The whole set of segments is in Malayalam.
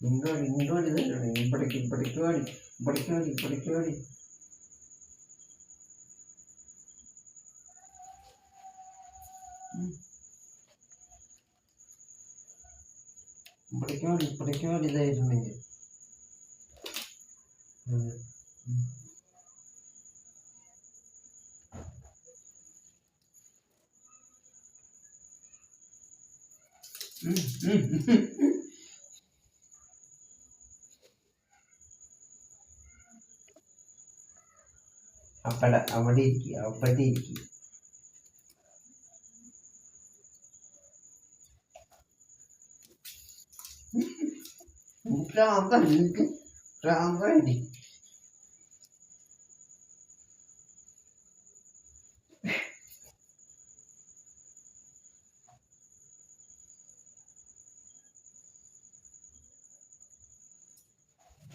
ഇങ്ങോട്ട് ഇങ്ങോട്ട് തരണം ഇവിടേക്ക് ഇവിടേക്ക് വാടി ഇവിടേക്ക് വാടി ഇവിടേക്ക് വാടി ഇവിടേക്ക് വാടി ഇവിടേക്ക് വാടി ഇതായിട്ടുണ്ടെങ്കിൽ ഉം. അവിടെ അവിടെ ഇരിക്കുക അവിടെ ഇരിക്കുക.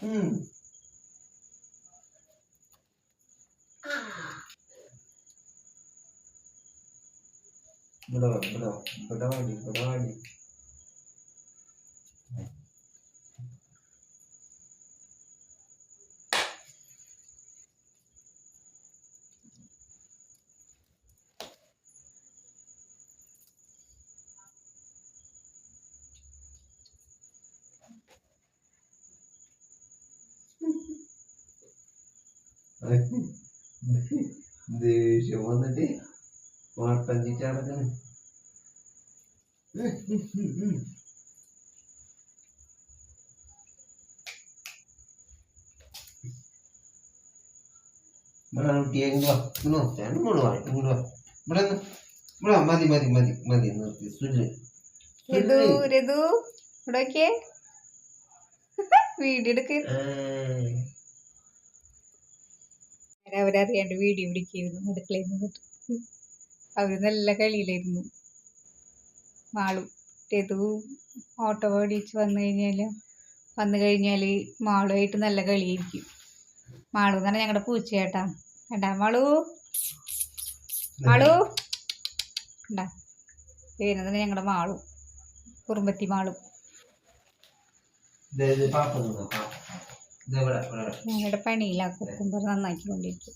ഉം ഇവിടെ ಬಡವ ಬಡವ ಬಡವಾಡಿ ಬಡವಾಡಿ வந்துட்டு വാട്ടഞ്ചിട്ട് നടക്കണ് ഇവിടെ കുട്ടിയെ ഇങ്ങ് വാ ഇങ്ങ് വാ ചേട്ടൻ ഇങ്ങോട്ട് വാ ഇങ്ങോട്ട് വാ. ഇവിടെ ഇവിടെ. മതി മതി മതി മതി നിർത്തി സുല്ല്. വീഡിയോ എടുക്ക. അവരറിയാണ്ട് വീഡിയോ പിടിക്കായിരുന്നു അടുക്കളയിൽ നിന്നിട്ട് അവർ നല്ല കളിയിലായിരുന്നു. മാളും രതു ഓട്ടോ ഓടിച്ച് വന്നു കഴിഞ്ഞാൽ വന്നു കഴിഞ്ഞാൽ മാളുമായിട്ട് നല്ല കളിയായിരിക്കും. മാളു എന്ന് പറഞ്ഞാൽ ഞങ്ങളുടെ പൂച്ചയേട്ടാ. കണ്ടാ മാളു? മാളു? കണ്ടാ? പേരുന്നത് ഞങ്ങളുടെ മാളു കുറുമ്പത്തി മാളും. ഞങ്ങളുടെ പണിയിലാ കുക്കുംബർ നന്നാക്കിക്കൊണ്ടിരിക്കും